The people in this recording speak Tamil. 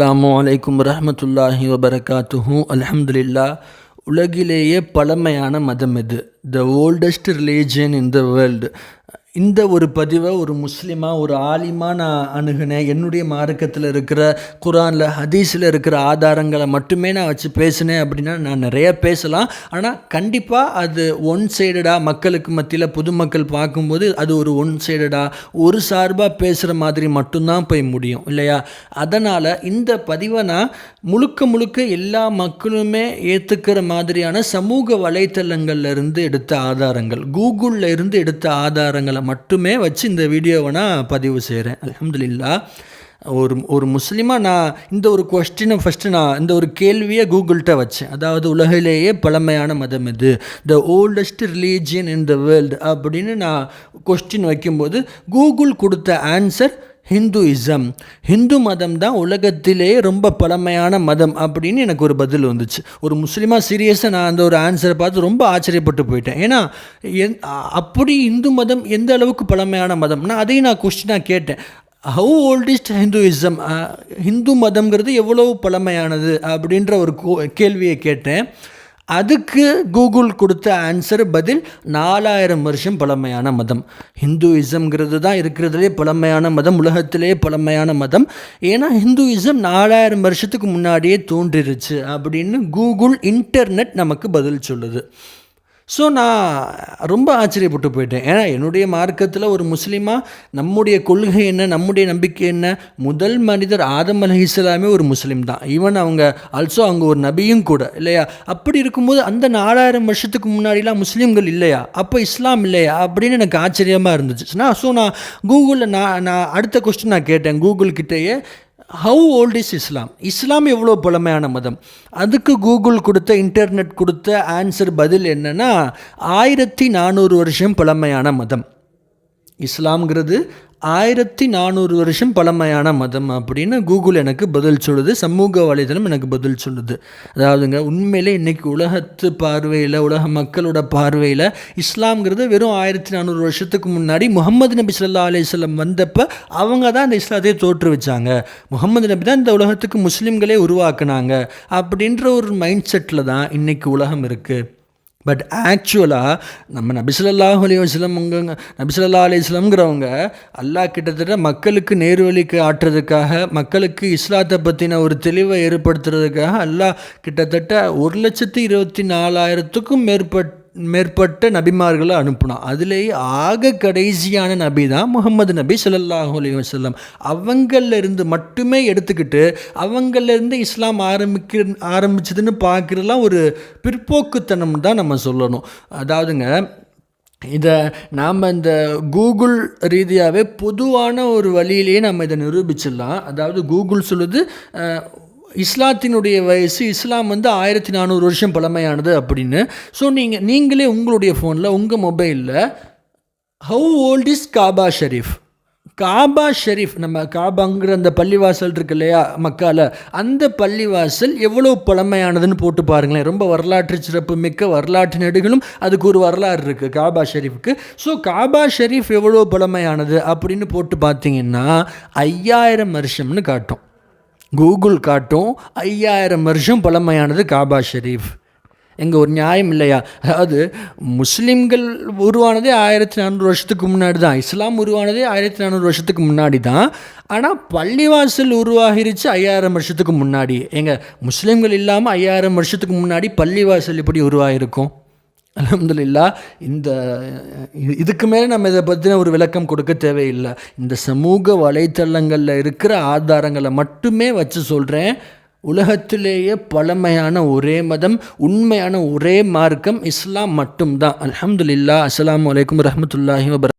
அஸ்லாம் வலைக்கும் ரஹமத்துல்லாஹி வபரகாத்துஹு அலமதுல்லா உலகிலேயே பழமையான மதம் இது. The oldest religion in the world இந்த ஒரு பதிவை ஒரு முஸ்லீமாக ஒரு ஆலிமாக நான் அணுகினேன். என்னுடைய மார்க்கத்தில் இருக்கிற குரானில் ஹதீஸில் இருக்கிற ஆதாரங்களை மட்டுமே நான் வச்சு பேசினேன் அப்படின்னா நான் நிறைய பேசலாம். ஆனால் கண்டிப்பாக அது ஒன் சைடடாக மக்களுக்கு மத்தியில் பொதுமக்கள் பார்க்கும்போது அது ஒரு ஒன் சைடடாக ஒரு சார்பாக பேசுகிற மாதிரி மட்டும்தான் போய் முடியும் இல்லையா? அதனால் இந்த பதிவை நான் முழுக்க முழுக்க எல்லா மக்களுமே ஏற்றுக்கிற மாதிரியான சமூக வலைத்தளங்கள்ல இருந்து எடுத்த ஆதாரங்கள் கூகுளில் இருந்து எடுத்த ஆதாரங்களை மட்டுமே வச்சு இந்த வீடியோவை நான் பதிவு செய்கிறேன் அலமதுல்லா ஒரு ஒரு முஸ்லீமாக நான் இந்த ஒரு கொஸ்டினை ஃபஸ்ட்டு நான் இந்த ஒரு கேள்வியை கூகுள்கிட்ட வச்சேன். அதாவது உலகிலேயே பழமையான மதம் இது the oldest religion in the world அப்படின்னு நான் கொஸ்டின் வைக்கும்போது கூகுள் கொடுத்த ஆன்சர் ஹிந்துயிசம். ஹிந்து மதம் தான் உலகத்திலே ரொம்ப பழமையான மதம் அப்படின்னு எனக்கு ஒரு பதில் வந்துச்சு. ஒரு முஸ்லீமாக சீரியஸாக நான் அந்த ஒரு ஆன்சரை பார்த்து ரொம்ப ஆச்சரியப்பட்டு போயிட்டேன். ஏன்னா என் அப்படி இந்து மதம் எந்த அளவுக்கு பழமையான மதம்? நான் அதையும் நான் கொஸ்டினாக கேட்டேன். ஹவு ஓல்டஸ்ட் ஹிந்துயிசம் ஹிந்து மதம்ங்கிறது எவ்வளவு பழமையானது? அப்படின்ற ஒரு கேள்வியை கேட்டேன். அதுக்கு கூகுள் கொடுத்த ஆன்சர் பதில் நாலாயிரம் வருஷம் பழமையான மதம். ஹிந்துயிசம்ங்கிறது தான் இருக்கிறதுலே பழமையான மதம் உலகத்திலே பழமையான மதம். ஏன்னா ஹிந்துயிசம் நாலாயிரம் வருஷத்துக்கு முன்னாடியே தோன்றிருச்சு அப்படின்னு கூகுள் இன்டர்நெட் நமக்கு பதில் சொல்லுது. ஸோ நான் ரொம்ப ஆச்சரியப்பட்டு போயிட்டேன். ஏன்னா என்னுடைய மார்க்கத்தில் ஒரு முஸ்லீமாக நம்முடைய கொள்கை என்ன நம்முடைய நம்பிக்கை என்ன முதல் மனிதர் ஆதம் அலி இஸ்லாமே ஒரு முஸ்லீம் தான். ஈவன் அவங்க ஆல்சோ அவங்க ஒரு நபியும் கூட இல்லையா? அப்படி இருக்கும்போது அந்த நாலாயிரம் வருஷத்துக்கு முன்னாடிலாம் முஸ்லீம்கள் இல்லையா? அப்போ இஸ்லாம் இல்லையா? அப்படின்னு எனக்கு ஆச்சரியமாக இருந்துச்சு. நான் ஸோ நான் கூகுளில் நான் நான் அடுத்த கொஸ்டின் நான் கேட்டேன். கூகுள் கிட்டேயே how old is Islam Islam எவ்வளோ பழமையான மதம்? அதுக்கு கூகுள் கொடுத்த இன்டர்நெட் கொடுத்த ஆன்சர் பதில் என்னென்னா ஆயிரத்தி நானூறு வருஷம் பழமையான மதம். இஸ்லாம்ங்கிறது ஆயிரத்தி நானூறு வருஷம் பழமையான மதம் அப்படின்னு கூகுள் எனக்கு பதில் சொல்லுது சமூக வலைதளம் எனக்கு பதில் சொல்லுது. அதாவதுங்க உண்மையிலே இன்றைக்கி உலகத்து பார்வையில் உலக மக்களோட பார்வையில் இஸ்லாம்ங்கிறது வெறும் ஆயிரத்தி நானூறு வருஷத்துக்கு முன்னாடி முகமது நபி சொல்லா அலிஸ்லம் வந்தப்போ அவங்க தான் இந்த இஸ்லாத்தையே தோற்றுவிச்சாங்க. முகமது நபி தான் இந்த உலகத்துக்கு முஸ்லீம்களே உருவாக்குனாங்க. அப்படின்ற ஒரு மைண்ட் செட்டில் தான் இன்றைக்கி உலகம் இருக்குது பட் ஆக்சுவலாக நம்ம நபிசுல்லாஹ் அலி வஸ்லம் உங்க நபிசுல்லா அலி அல்லாஹ் கிட்டத்தட்ட மக்களுக்கு நேர்வழிக்கு ஆட்டுறதுக்காக மக்களுக்கு இஸ்லாத்தை பற்றின ஒரு தெளிவை ஏற்படுத்துறதுக்காக அல்லாஹ் கிட்டத்தட்ட ஒரு லட்சத்தி இருபத்தி நாலாயிரத்துக்கும் மேற்பட்ட மேற்பட்ட நபிமார்களை அனுப்பினான் அதுலேயே ஆக கடைசியான நபி தான் முகமது நபி சொல்லல்லாஹு அலி வசல்லம் அவங்களிருந்து மட்டுமே எடுத்துக்கிட்டு அவங்களிருந்து இஸ்லாம் ஆரம்பிக்க ஆரம்பிச்சதுன்னு பார்க்குறதுலாம் ஒரு பிற்போக்குத்தனம் தான் நம்ம சொல்லணும். அதாவதுங்க இதை நாம் இந்த கூகுள் ரீதியாகவே பொதுவான ஒரு வழியிலேயே நம்ம இதை நிரூபிச்சிடலாம். அதாவது கூகுள் சொல்லுது இஸ்லாத்தினுடைய வயசு இஸ்லாம் வந்து ஆயிரத்தி நானூறு வருஷம் பழமையானது அப்படின்னு ஸோ நீங்கள் நீங்களே உங்களுடைய ஃபோனில் உங்கள் மொபைலில் how old is Kaaba Sharif Kaaba Sharif நம்ம காபாங்கிற அந்த பள்ளிவாசல் இருக்கு இல்லையா மக்கால அந்த பள்ளிவாசல் எவ்வளோ பழமையானதுன்னு போட்டு பாருங்களேன். ரொம்ப வரலாற்று சிறப்பு மிக்க வரலாற்று நெடுகளும் அதுக்கு ஒரு வரலாறு இருக்குது காபா ஷெரீஃப்க்கு ஸோ காபா ஷெரீஃப் எவ்வளோ பழமையானது அப்படின்னு போட்டு பார்த்தீங்கன்னா ஐயாயிரம் வருஷம்னு காட்டும். கூகுள் காட்டும் ஐயாயிரம் வருஷம் பழமையானது காபா ஷெரீஃப். எங்கே ஒரு நியாயம் இல்லையா? அதாவது முஸ்லீம்கள் உருவானதே ஆயிரத்தி நானூறு வருஷத்துக்கு முன்னாடி தான் இஸ்லாம் உருவானதே ஆயிரத்தி நானூறு வருஷத்துக்கு முன்னாடி தான் ஆனால் பள்ளிவாசல் உருவாகிருச்சு ஐயாயிரம் வருஷத்துக்கு முன்னாடி. எங்கள் முஸ்லீம்கள் இல்லாமல் ஐயாயிரம் வருஷத்துக்கு முன்னாடி பள்ளிவாசல் எப்படி உருவாகிருக்கும். அலமதுல்லா இந்த இதுக்கு மேலே நம்ம இதை பற்றின ஒரு விளக்கம் கொடுக்க தேவையில்லை. இந்த சமூக வலைத்தளங்களில் இருக்கிற ஆதாரங்களை மட்டுமே வச்சு சொல்கிறேன் உலகத்திலேயே பழமையான ஒரே மதம் உண்மையான ஒரே மார்க்கம் இஸ்லாம் மட்டும்தான். அலமதுல்லா அஸ்லாம் வலைக்கம் ரஹமத்துல்லாஹி வபர்